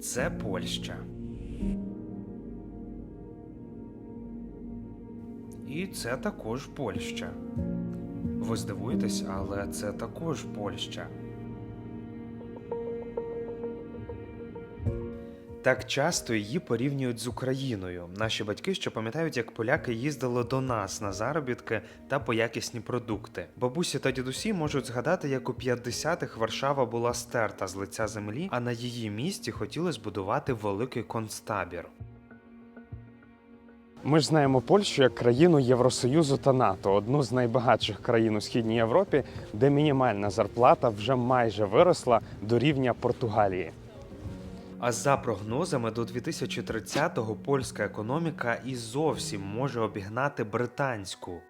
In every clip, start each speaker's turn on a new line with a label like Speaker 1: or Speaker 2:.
Speaker 1: Це Польща. І це також Польща. Ви здивуєтесь, але це також Польща. Так часто її порівнюють з Україною. Наші батьки ще пам'ятають, як поляки їздили до нас на заробітки та по якісні продукти. Бабусі та дідусі можуть згадати, як у 50-х Варшава була стерта з лиця землі, а на її місці хотіли збудувати великий концтабір.
Speaker 2: Ми ж знаємо Польщу як країну Євросоюзу та НАТО, одну з найбагатших країн у східній Європі, де мінімальна зарплата вже майже виросла до рівня Португалії.
Speaker 1: А за прогнозами до 2030-го польська економіка і зовсім може обігнати британську.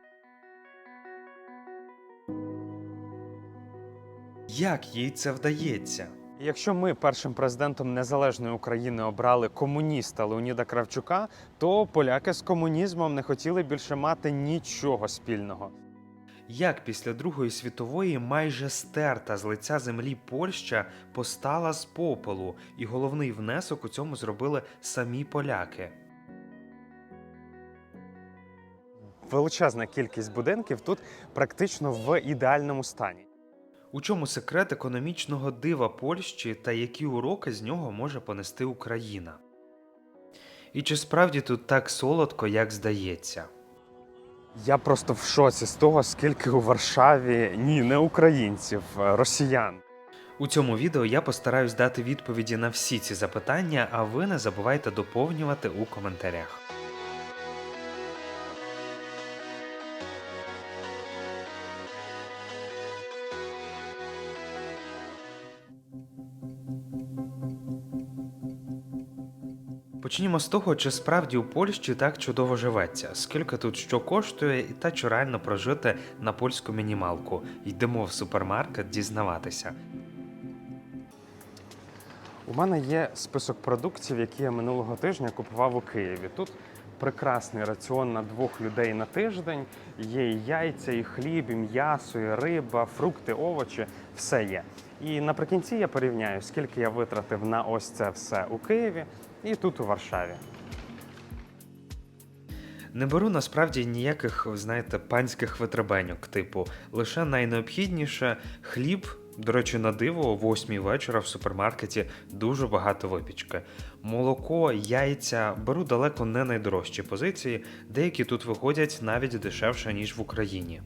Speaker 1: Як їй це вдається?
Speaker 2: Якщо ми першим президентом незалежної України обрали комуніста Леоніда Кравчука, то поляки з комунізмом не хотіли більше мати нічого спільного.
Speaker 1: Як після Другої світової майже стерта з лиця землі Польща постала з попелу, і головний внесок у цьому зробили самі поляки.
Speaker 2: Величезна кількість будинків тут практично в ідеальному стані.
Speaker 1: У чому секрет економічного дива Польщі та які уроки з нього може понести Україна? І чи справді тут так солодко, як здається?
Speaker 2: Я просто в шоці з того, скільки у Варшаві ні, не українців, росіян.
Speaker 1: У цьому відео я постараюсь дати відповіді на всі ці запитання, а ви не забувайте доповнювати у коментарях. Почнімо з того, чи справді у Польщі так чудово живеться, скільки тут що коштує, і та чи реально прожити на польську мінімалку. Йдемо в супермаркет дізнаватися.
Speaker 2: У мене є список продуктів, які я минулого тижня купував у Києві. Тут прекрасний раціон на двох людей на тиждень. Є і яйця, і хліб, і м'ясо, і риба, фрукти, овочі все є. І наприкінці я порівняю, скільки я витратив на ось це все у Києві і тут у Варшаві.
Speaker 1: Не беру насправді ніяких, знаєте, панських витребеньок, типу, лише найнеобхідніше хліб. До речі, на диво, о 8 вечора в супермаркеті дуже багато випічки. Молоко, яйця беру далеко не найдорожчі позиції, деякі тут виходять навіть дешевше, ніж в Україні.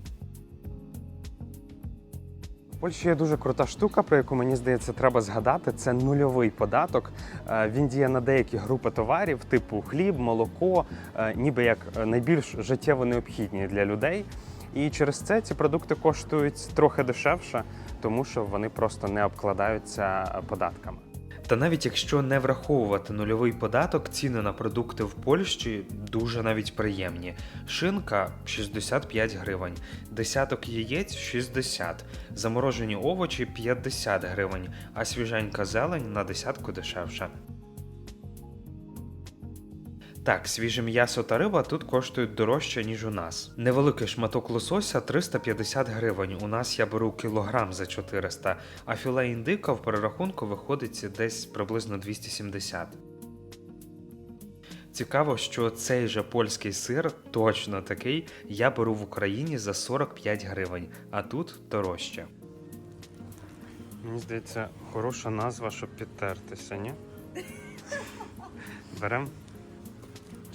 Speaker 2: Польщі є дуже крута штука, про яку мені здається, треба згадати. Це нульовий податок. Е, Він діє на деякі групи товарів, типу хліб, молоко, е, ніби як е, найбільш життєво необхідні для людей. І через це ці продукти коштують трохи дешевше, тому що вони просто не обкладаються податками.
Speaker 1: Та навіть якщо не враховувати нульовий податок, ціни на продукти в Польщі дуже навіть приємні. Шинка 65 гривень, десяток яєць 60, заморожені овочі 50 гривень, а свіженька зелень на десятку дешевше. Так, свіже м'ясо та риба тут коштують дорожче, ніж у нас. Невеликий шматок лосося 350 гривень. У нас я беру кілограм за 400, а філе індика в перерахунку виходить десь приблизно 270. Цікаво, що цей же польський сир, точно такий, я беру в Україні за 45 гривень, а тут дорожче.
Speaker 2: Мені здається, хороша назва, щоб підтертися, ні? Берем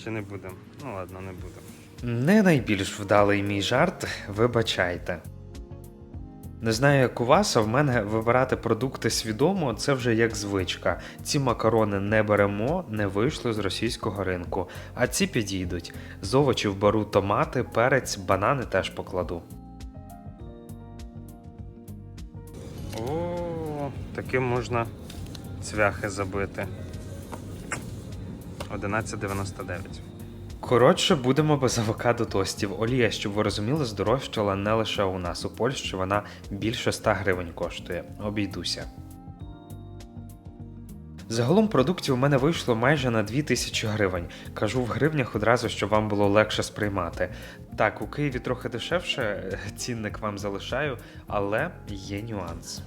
Speaker 2: чи не будемо? Ну ладно, не будемо.
Speaker 1: Не найбільш вдалий мій жарт, вибачайте. Не знаю, як у вас, а в мене вибирати продукти свідомо це вже як звичка. Ці макарони не беремо, не вийшли з російського ринку, а ці підійдуть. З овочів беру томати, перець, банани теж покладу.
Speaker 2: О, таким можна цвяхи забити. 11,99.
Speaker 1: Коротше, будемо без авокадо тостів. Олія, щоб ви розуміли, здорожчала не лише у нас. У Польщі вона більше 100 гривень коштує. Обійдуся. Загалом продуктів у мене вийшло майже на 2000 гривень. Кажу в гривнях одразу, щоб вам було легше сприймати. Так, у Києві трохи дешевше, цінник вам залишаю, але є нюанс.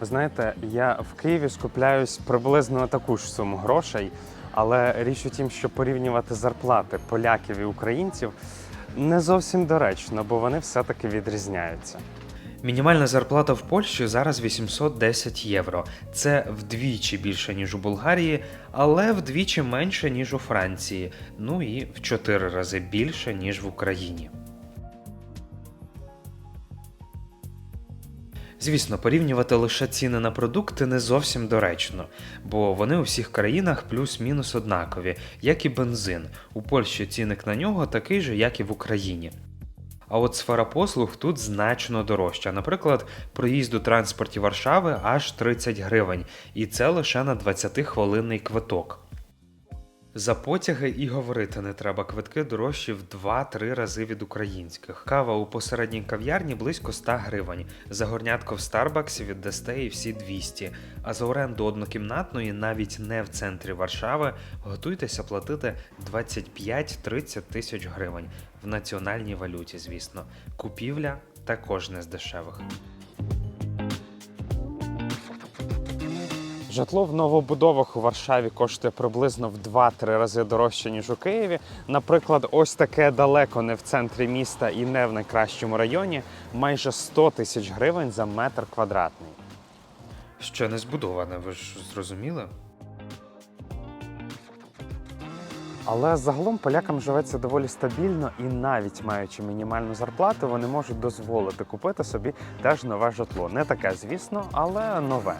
Speaker 2: Ви знаєте, я в Києві скупляюсь приблизно на таку ж суму грошей, але річ у тім, що порівнювати зарплати поляків і українців не зовсім доречно, бо вони все-таки відрізняються.
Speaker 1: Мінімальна зарплата в Польщі зараз 810 євро. Це вдвічі більше, ніж у Болгарії, але вдвічі менше, ніж у Франції. Ну і в чотири рази більше, ніж в Україні. Звісно, порівнювати лише ціни на продукти не зовсім доречно, бо вони у всіх країнах плюс-мінус однакові, як і бензин. У Польщі цінник на нього такий же, як і в Україні. А от сфера послуг тут значно дорожча. Наприклад, проїзд у транспорті Варшави аж 30 гривень, і це лише на 20-хвилинний квиток. За потяги і говорити не треба. Квитки дорожчі в 2-3 рази від українських. Кава у посередній кав'ярні близько 100 гривень. За горнятко в Старбаксі віддасте і всі 200. А за оренду однокімнатної, навіть не в центрі Варшави, готуйтеся платити 25-30 тисяч гривень в національній валюті, звісно. Купівля також не з дешевих.
Speaker 2: Житло в новобудовах у Варшаві коштує приблизно в 2-3 рази дорожче, ніж у Києві. Наприклад, ось таке далеко не в центрі міста і не в найкращому районі, майже 100 тисяч гривень за метр квадратний.
Speaker 1: Ще не збудоване, ви ж зрозуміли?
Speaker 2: Але загалом полякам живеться доволі стабільно і навіть маючи мінімальну зарплату, вони можуть дозволити купити собі теж нове житло. Не таке, звісно, але нове.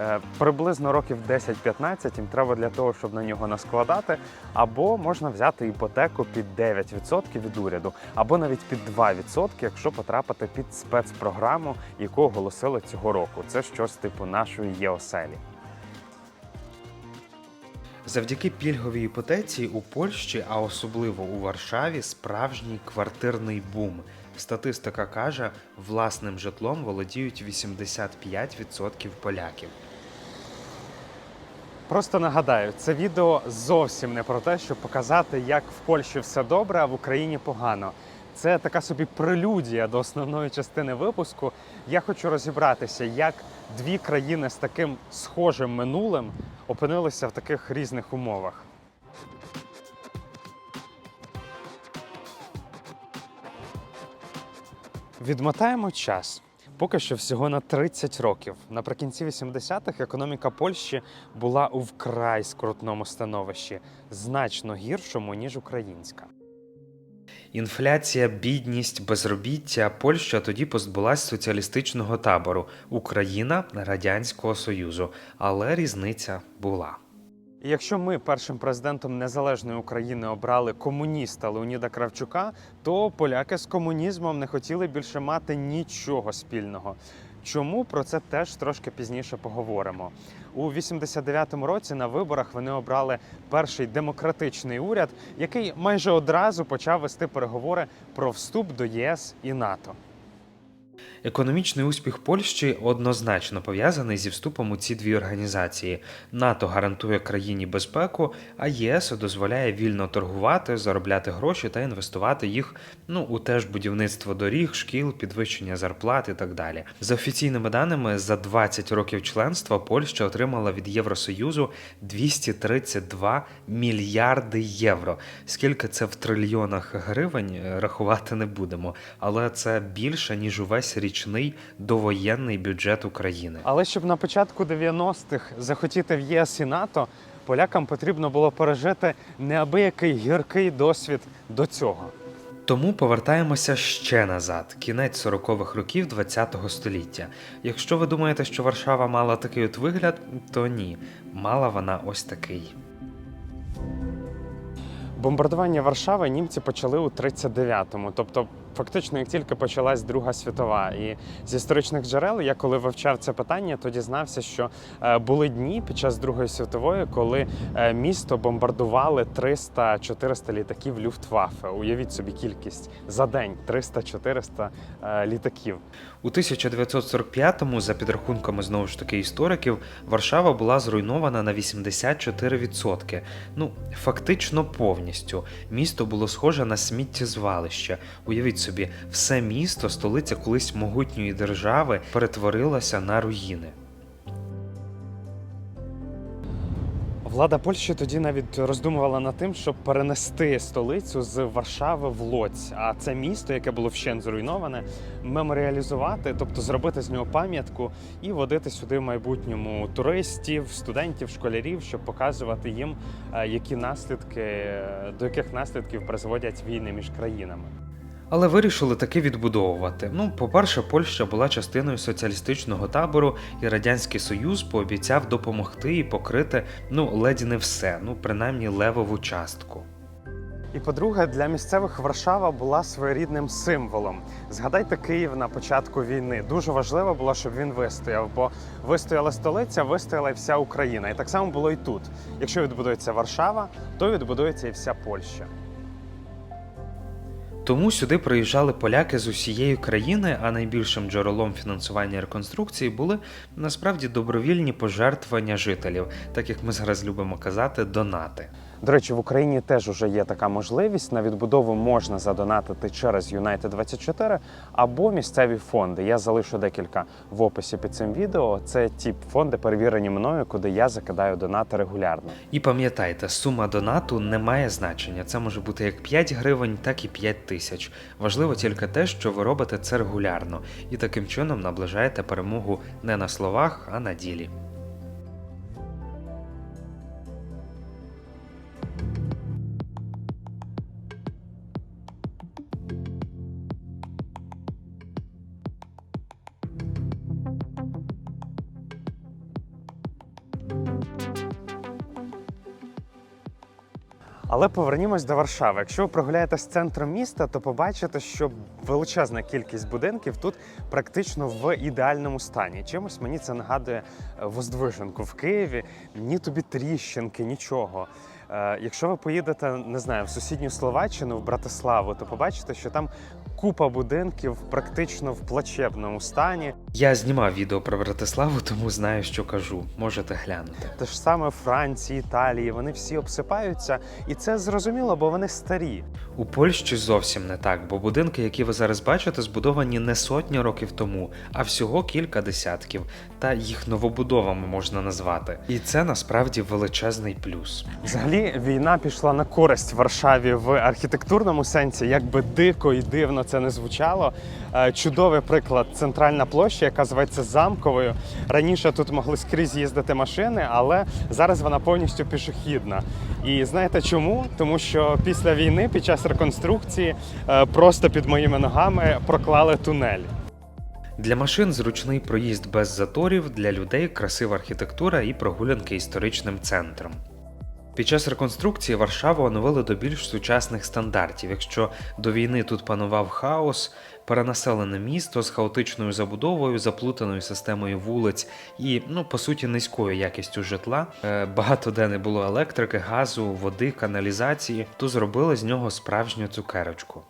Speaker 2: Е, Приблизно років 10-15 їм треба для того, щоб на нього наскладати, або можна взяти іпотеку під 9% від уряду, або навіть під 2%, якщо потрапити під спецпрограму, яку оголосили цього року. Це щось типу нашої ЄОСЕЛі.
Speaker 1: Завдяки пільговій іпотеці у Польщі, а особливо у Варшаві, справжній квартирний бум. Статистика каже, власним житлом володіють 85% поляків.
Speaker 2: Просто нагадаю, це відео зовсім не про те, щоб показати, як в Польщі все добре, а в Україні погано. Це така собі прелюдія до основної частини випуску. Я хочу розібратися, як дві країни з таким схожим минулим опинилися в таких різних умовах. Відмотаємо час. Поки що всього на 30 років. Наприкінці 80-х економіка Польщі була у вкрай скрутному становищі, значно гіршому, ніж українська.
Speaker 1: Інфляція, бідність, безробіття. Польща тоді позбулась соціалістичного табору, Україна Радянського Союзу. Але різниця була.
Speaker 2: Якщо ми першим президентом незалежної України обрали комуніста Леоніда Кравчука, то поляки з комунізмом не хотіли більше мати нічого спільного. Чому про це теж трошки пізніше поговоримо? У 89-му році на виборах вони обрали перший демократичний уряд, який майже одразу почав вести переговори про вступ до ЄС і НАТО.
Speaker 1: Економічний успіх Польщі однозначно пов'язаний зі вступом у ці дві організації. НАТО гарантує країні безпеку, а ЄС дозволяє вільно торгувати, заробляти гроші та інвестувати їх ну у теж будівництво доріг, шкіл, підвищення зарплат і так далі. За офіційними даними, за 20 років членства Польща отримала від Євросоюзу 232 мільярди євро. Скільки це в трильйонах гривень, е, рахувати не будемо, але це більше ніж увесь річний довоєнний бюджет України.
Speaker 2: Але щоб на початку 90-х захотіти в ЄС і НАТО, полякам потрібно було пережити неабиякий гіркий досвід до цього.
Speaker 1: Тому повертаємося ще назад, кінець 40-х років ХХ століття. Якщо ви думаєте, що Варшава мала такий от вигляд, то ні, мала вона ось такий.
Speaker 2: Бомбардування Варшави німці почали у 39-му, тобто фактично як тільки почалась Друга світова. І з історичних джерел, я коли вивчав це питання, то дізнався, що е, були дні під час Другої світової, коли е, місто бомбардували 300-400 літаків Люфтваффе. Уявіть собі кількість за день 300-400 е, літаків.
Speaker 1: У 1945-му, за підрахунками знову ж таки істориків, Варшава була зруйнована на 84%. Ну, фактично повністю. Місто було схоже на сміттєзвалище. Уявіть собі, собі, все місто, столиця колись могутньої держави, перетворилося на руїни.
Speaker 2: Влада Польщі тоді навіть роздумувала над тим, щоб перенести столицю з Варшави в Лоць. А це місто, яке було вщен зруйноване, меморіалізувати, тобто зробити з нього пам'ятку і водити сюди в майбутньому туристів, студентів, школярів, щоб показувати їм, е, які наслідки до яких наслідків призводять війни між країнами.
Speaker 1: Але вирішили таки відбудовувати. Ну, по-перше, Польща була частиною соціалістичного табору, і Радянський Союз пообіцяв допомогти і покрити ну ледь не все, ну принаймні левову частку.
Speaker 2: І по-друге, для місцевих Варшава була своєрідним символом. Згадайте Київ на початку війни. Дуже важливо було, щоб він вистояв, бо вистояла столиця, вистояла і вся Україна. І так само було і тут. Якщо відбудується Варшава, то відбудується і вся Польща.
Speaker 1: Тому сюди приїжджали поляки з усієї країни, а найбільшим джерелом фінансування реконструкції були насправді добровільні пожертвування жителів, так як ми зараз любимо казати, донати.
Speaker 2: До речі, в Україні теж уже є така можливість. На відбудову можна задонатити через United 24 або місцеві фонди. Я залишу декілька в описі під цим відео. Це ті фонди, перевірені мною, куди я закидаю донати регулярно.
Speaker 1: І пам'ятайте, сума донату не має значення. Це може бути як 5 гривень, так і 5 тисяч. Важливо тільки те, що ви робите це регулярно, і таким чином наближаєте перемогу не на словах, а на ділі.
Speaker 2: Але повернімось до Варшави. Якщо ви прогуляєте з центром міста, то побачите, що величезна кількість будинків тут практично в ідеальному стані. Чимось мені це нагадує е, Воздвиженку в Києві. Ні тобі тріщинки, нічого. Е, Якщо ви поїдете, не знаю, в сусідню Словаччину, в Братиславу, то побачите, що там купа будинків практично в плачебному стані.
Speaker 1: Я знімав відео про Братиславу, тому знаю, що кажу. Можете глянути.
Speaker 2: Те ж саме Франції, Італії, вони всі обсипаються, і це зрозуміло, бо вони старі.
Speaker 1: У Польщі зовсім не так, бо будинки, які ви зараз бачите, збудовані не сотні років тому, а всього кілька десятків, та їх новобудовами можна назвати. І це насправді величезний плюс.
Speaker 2: Взагалі, війна пішла на користь Варшаві в архітектурному сенсі, як би дико і дивно це не звучало. Е, Чудовий приклад центральна площа, яка зветься замковою. Раніше тут могли скрізь їздити машини, але зараз вона повністю пішохідна. І знаєте чому? Тому що після війни, під час реконструкції, е, просто під моїми ногами проклали тунель.
Speaker 1: Для машин зручний проїзд без заторів, для людей красива архітектура і прогулянки історичним центром. Під час реконструкції Варшаву оновили до більш сучасних стандартів. Якщо до війни тут панував хаос, перенаселене місто з хаотичною забудовою, заплутаною системою вулиць і, ну, по суті, низькою якістю житла, е, багато де не було електрики, газу, води, каналізації, то зробили з нього справжню цукерочку.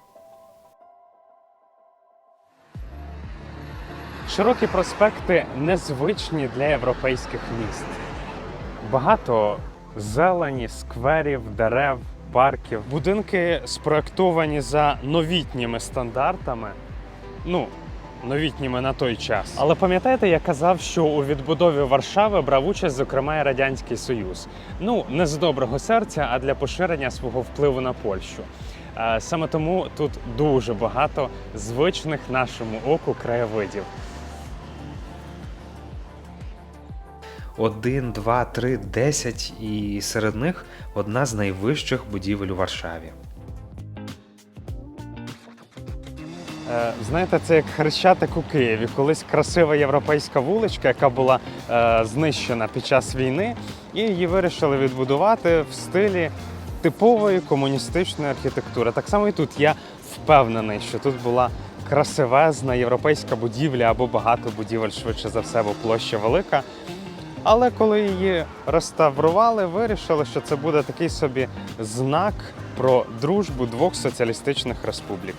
Speaker 2: Широкі проспекти незвичні для європейських міст. Багато зелені, скверів, дерев, парків. Будинки спроектовані за новітніми стандартами. Ну, новітніми на той час. Але пам'ятаєте, я казав, що у відбудові Варшави брав участь, зокрема, і Радянський Союз. Ну, не з доброго серця, а для поширення свого впливу на Польщу. Е, Саме тому тут дуже багато звичних нашому оку краєвидів.
Speaker 1: Один, два, три, десять, і серед них одна з найвищих будівель у Варшаві.
Speaker 2: Е, Знаєте, це як хрещатик у Києві. Колись красива європейська вуличка, яка була е, знищена під час війни, і її вирішили відбудувати в стилі типової комуністичної архітектури. Так само і тут я впевнений, що тут була красивезна європейська будівля або багато будівель, швидше за все, бо площа велика. Але коли її реставрували, вирішили, що це буде такий собі знак про дружбу двох соціалістичних республік.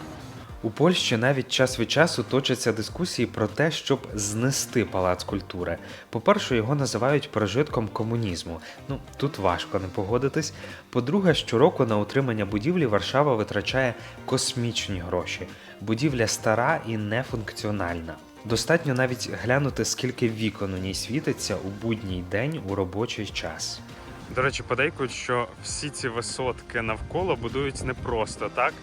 Speaker 1: У Польщі навіть час від часу точаться дискусії про те, щоб знести палац культури. По-перше, його називають прожитком комунізму. Ну тут важко не погодитись. По-друге, щороку на утримання будівлі Варшава витрачає космічні гроші. Будівля стара і нефункціональна. Достатньо навіть глянути, скільки вікон у ній світиться у будній день у робочий час.
Speaker 2: До речі, подейкують, що всі ці висотки навколо будують не просто так.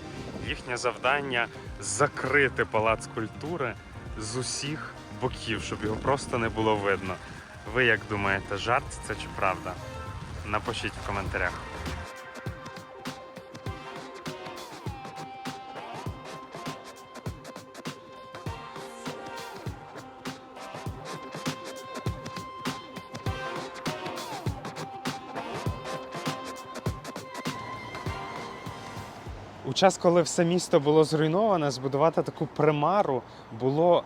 Speaker 2: Їхнє завдання закрити палац культури з усіх боків, щоб його просто не було видно. Ви як думаєте, жарт це чи правда? Напишіть в коментарях. Час, коли все місто було зруйноване, збудувати таку примару було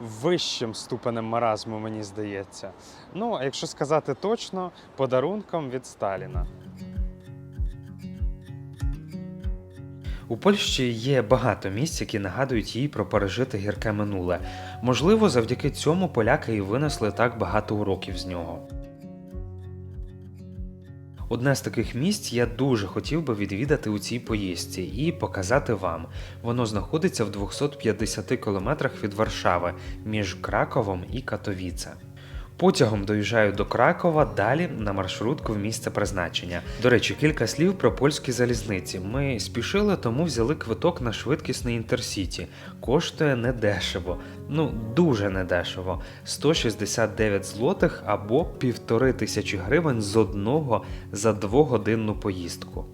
Speaker 2: вищим ступенем маразму, мені здається. Ну, а якщо сказати точно, подарунком від Сталіна.
Speaker 1: У Польщі є багато місць, які нагадують їй про пережите гірке минуле. Можливо, завдяки цьому поляки і винесли так багато уроків з нього. Одне з таких місць я дуже хотів би відвідати у цій поїздці і показати вам. Воно знаходиться в 250 кілометрах від Варшави між Краковом і Катовіце. Потягом доїжджаю до Кракова, далі на маршрутку в місце призначення. До речі, кілька слів про польські залізниці. Ми спішили, тому взяли квиток на швидкісний інтерсіті. Коштує недешево, ну дуже недешево. 169 злотих або півтори тисячі гривень з одного за двогодинну поїздку.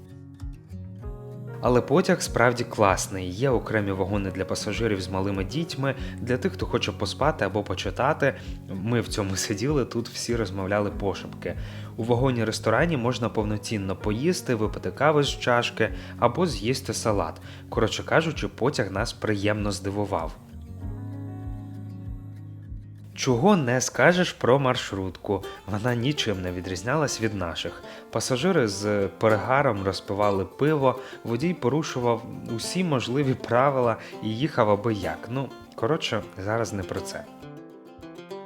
Speaker 1: Але потяг справді класний. Є окремі вагони для пасажирів з малими дітьми, для тих, хто хоче поспати або почитати. Ми в цьому сиділи, тут всі розмовляли пошепки. У вагоні ресторані можна повноцінно поїсти, випити кави з чашки або з'їсти салат. Коротше кажучи, потяг нас приємно здивував. Чого не скажеш про маршрутку? Вона нічим не відрізнялась від наших. Пасажири з перегаром розпивали пиво, водій порушував усі можливі правила і їхав аби як. Ну, коротше, зараз не про це.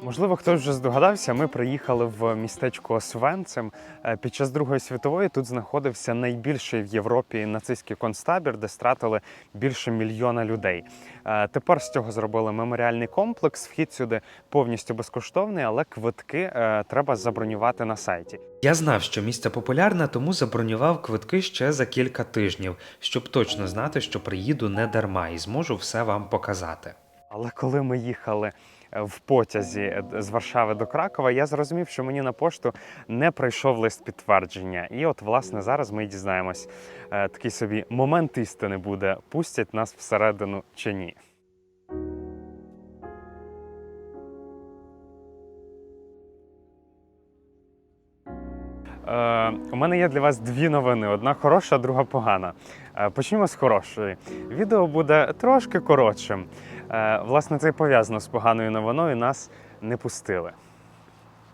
Speaker 2: Можливо, хтось вже здогадався, ми приїхали в містечко Освенцим. Е, Під час Другої світової тут знаходився найбільший в Європі нацистський концтабір, де стратили більше мільйона людей. Е, Тепер з цього зробили меморіальний комплекс. Вхід сюди повністю безкоштовний, але квитки е, треба забронювати на сайті.
Speaker 1: Я знав, що місце популярне, тому забронював квитки ще за кілька тижнів, щоб точно знати, що приїду не дарма і зможу все вам показати.
Speaker 2: Але коли ми їхали в потязі з Варшави до Кракова, я зрозумів, що мені на пошту не прийшов лист підтвердження. І от, власне, зараз ми дізнаємось. Е, Такий собі момент істини буде: пустять нас всередину чи ні. Е, у мене є для вас дві новини: одна хороша, друга погана. Е, почнімо з хорошої. Відео буде трошки коротшим. Е, власне, це пов'язано з поганою новиною. Нас не пустили.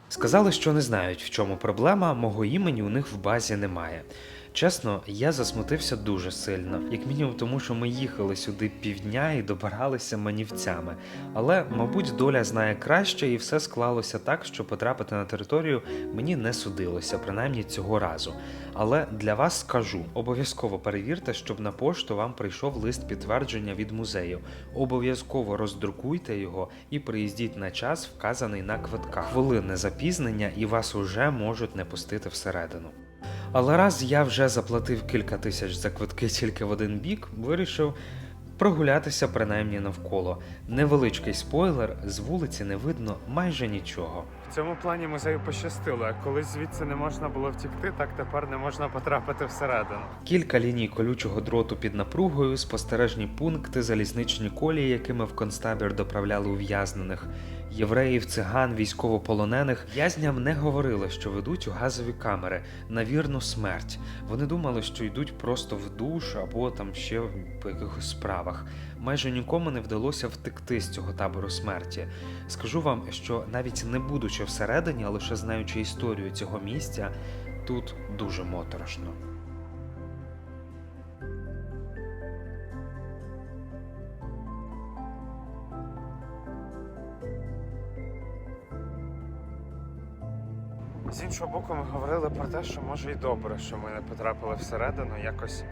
Speaker 1: Сказали, що не знають, в чому проблема, мого імені у них в базі немає. Чесно, я засмутився дуже сильно, як мінімум тому, що ми їхали сюди півдня і добиралися манівцями. Але, мабуть, доля знає краще, і все склалося так, що потрапити на територію мені не судилося, принаймні цього разу. Але для вас скажу: обов'язково перевірте, щоб на пошту вам прийшов лист підтвердження від музею. Обов'язково роздрукуйте його і приїздіть на час, вказаний на квитках. Хвилинне запізнення, і вас уже можуть не пустити всередину. Але раз я вже заплатив кілька тисяч за квитки тільки в один бік, вирішив прогулятися принаймні навколо. Невеличкий спойлер, з вулиці не видно майже нічого.
Speaker 2: В цьому плані музею пощастило. Коли звідси не можна було втікти, так тепер не можна потрапити всередину.
Speaker 1: Кілька ліній колючого дроту під напругою, спостережні пункти, залізничні колії, якими в концтабір доправляли ув'язнених, євреїв, циган, військовополонених. В'язням не говорили, що ведуть у газові камери на вірну смерть. Вони думали, що йдуть просто в душ або там ще по якихось справах. Майже нікому не вдалося втекти з цього табору смерті. Скажу вам, що навіть не будучи всередині, а лише знаючи історію цього місця, тут дуже моторошно.
Speaker 2: З іншого боку, ми говорили про те, що може і добре, що ми не потрапили всередину. Якось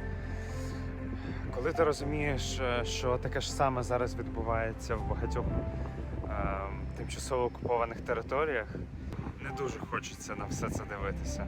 Speaker 2: коли ти розумієш, е, що таке ж саме зараз відбувається в багатьох е, тимчасово окупованих територіях, не дуже хочеться на все це дивитися.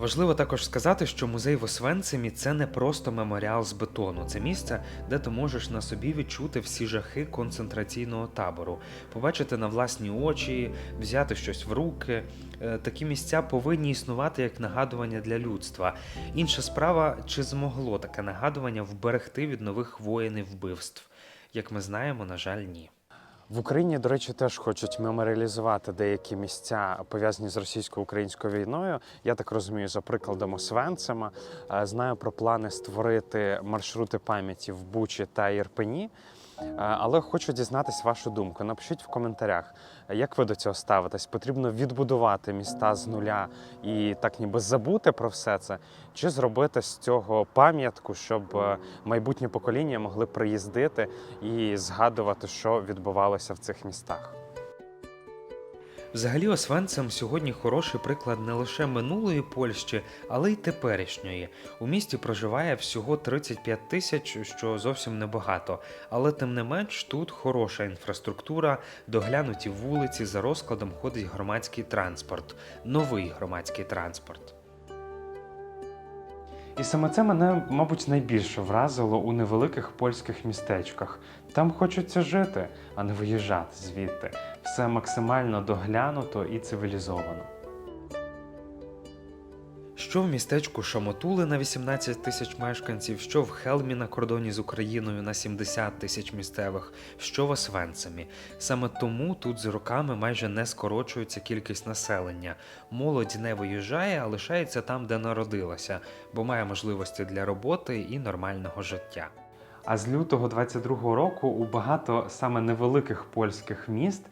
Speaker 1: Важливо також сказати, що музей в Освенцимі це не просто меморіал з бетону, це місце, де ти можеш на собі відчути всі жахи концентраційного табору, побачити на власні очі, взяти щось в руки. Е, Такі місця повинні існувати як нагадування для людства. Інша справа, чи змогло таке нагадування вберегти від нових воєн і вбивств? Як ми знаємо, на жаль, ні.
Speaker 2: В Україні, до речі, теж хочуть меморіалізувати деякі місця пов'язані з російсько-українською війною. Я так розумію, за прикладом Освенцима. Е, Знаю про плани створити маршрути пам'яті в Бучі та Єрпені. Е, Але хочу дізнатись вашу думку. Напишіть в коментарях, е, як ви до цього ставитесь. Потрібно відбудувати міста з нуля і так ніби забути про все це, чи зробити з цього пам'ятку, щоб майбутні майбутнє покоління могли приїздити і згадувати, що відбувалося в цих містах.
Speaker 1: Взагалі, Освенцем сьогодні хороший приклад не лише минулої Польщі, але й теперішньої. У місті проживає всього 35 тисяч, що зовсім небагато. Але тим не менш тут хороша інфраструктура, доглянуті вулиці, за розкладом ходить громадський транспорт, новий громадський транспорт.
Speaker 2: І саме це мене, мабуть, найбільше вразило у невеликих польських містечках. Там хочеться жити, а не виїжджати звідти. Все максимально доглянуто і цивілізовано.
Speaker 1: Що в містечку Шамотули на 18 тисяч мешканців, що в Хелмі на кордоні з Україною на 70 тисяч місцевих, що в Освенцимі. Саме тому тут з роками майже не скорочується кількість населення. Молодь не виїжджає, а лишається там, де народилася, бо має можливості для роботи і нормального життя.
Speaker 2: А з лютого 22-го року у багато саме невеликих польських міст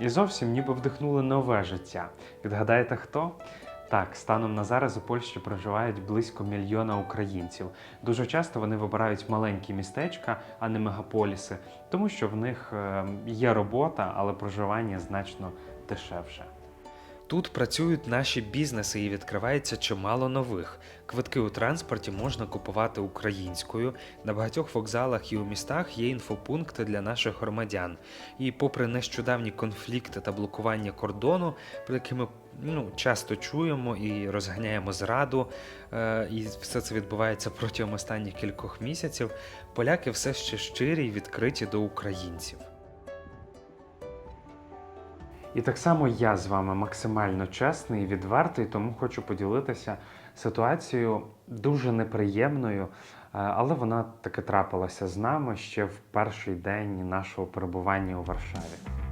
Speaker 2: і зовсім ніби вдихнули нове життя. Відгадаєте хто? Так, станом на зараз у Польщі проживають близько мільйона українців. Дуже часто вони вибирають маленькі містечка, а не мегаполіси, тому що в них е, є робота, але проживання значно дешевше.
Speaker 1: Тут працюють наші бізнеси і відкривається чимало нових. Квитки у транспорті можна купувати українською. На багатьох вокзалах і у містах є інфопункти для наших громадян. І попри нещодавні конфлікти та блокування кордону, про які ми ну, часто чуємо і розганяємо зраду, е, і все це відбувається протягом останніх кількох місяців, поляки все ще щирі й відкриті до українців.
Speaker 2: І так само я з вами максимально чесний і відвертий, тому хочу поділитися ситуацією дуже неприємною, е, але вона таки трапилася з нами ще в перший день нашого перебування у Варшаві.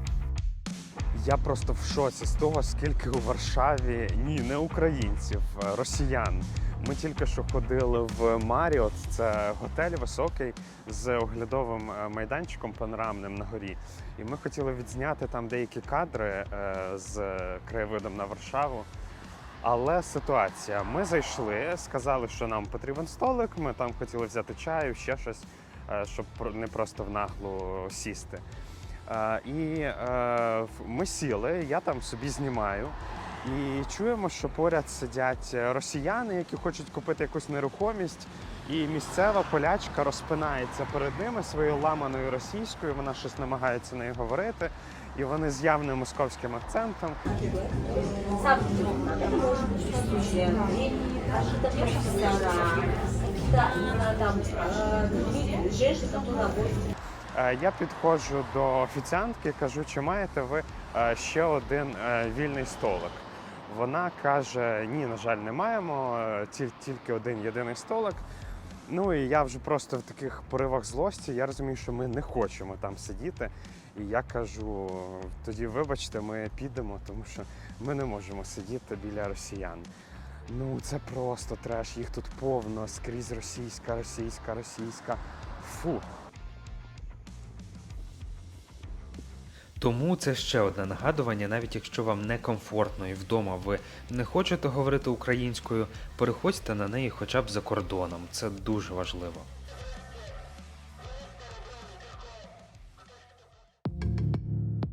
Speaker 2: Я просто в шоці з того, скільки у Варшаві ні, не українців, росіян. Ми тільки що ходили в Маріот, це готель високий з оглядовим е, майданчиком панорамним на горі. І ми хотіли відзняти там деякі кадри е, з краєвидом на Варшаву. Але ситуація. Ми зайшли, сказали, що нам потрібен столик. Ми там хотіли взяти чаю, ще щось, е, щоб не просто в наглу сісти. Е, І е, ми сіли, я там собі знімаю. І чуємо, що поряд сидять росіяни, які хочуть купити якусь нерухомість. І місцева полячка розпинається перед ними своєю ламаною російською. Вона щось намагається нею говорити. І вони з явним московським акцентом
Speaker 3: Сам это может быть присутствие профессора, да, именно там э, женщин, которые работают
Speaker 2: Е, Я підходжу до офіціантки, кажу, чи маєте ви е, ще один е, вільний столик. Вона каже: ні, на жаль, не маємо, е, тіль- тільки один єдиний столик. Ну і я вже просто в таких поривах злості. Я розумію, що ми не хочемо там сидіти. І я кажу: тоді, вибачте, ми підемо, тому що ми не можемо сидіти біля росіян. Ну це просто треш. Їх тут повно, скрізь російська, російська, російська. Фу.
Speaker 1: Тому це ще одне нагадування, навіть якщо вам некомфортно і вдома ви не хочете говорити українською, переходьте на неї хоча б за кордоном. Це дуже важливо.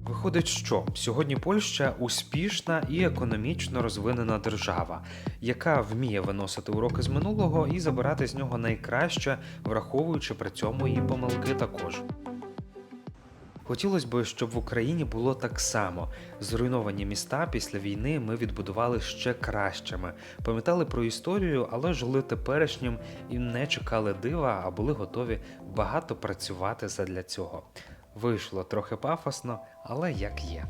Speaker 1: Виходить, що сьогодні Польща успішна і економічно розвинена держава, яка вміє виносити уроки з минулого і забирати з нього найкраще, враховуючи при цьому її помилки також. Хотілося б, щоб в Україні було так само. Зруйновані міста після війни ми відбудували ще кращими, пам'ятали про історію, але жили теперішнім і не чекали дива, а були готові багато працювати задля цього. Вийшло трохи пафосно, але як є.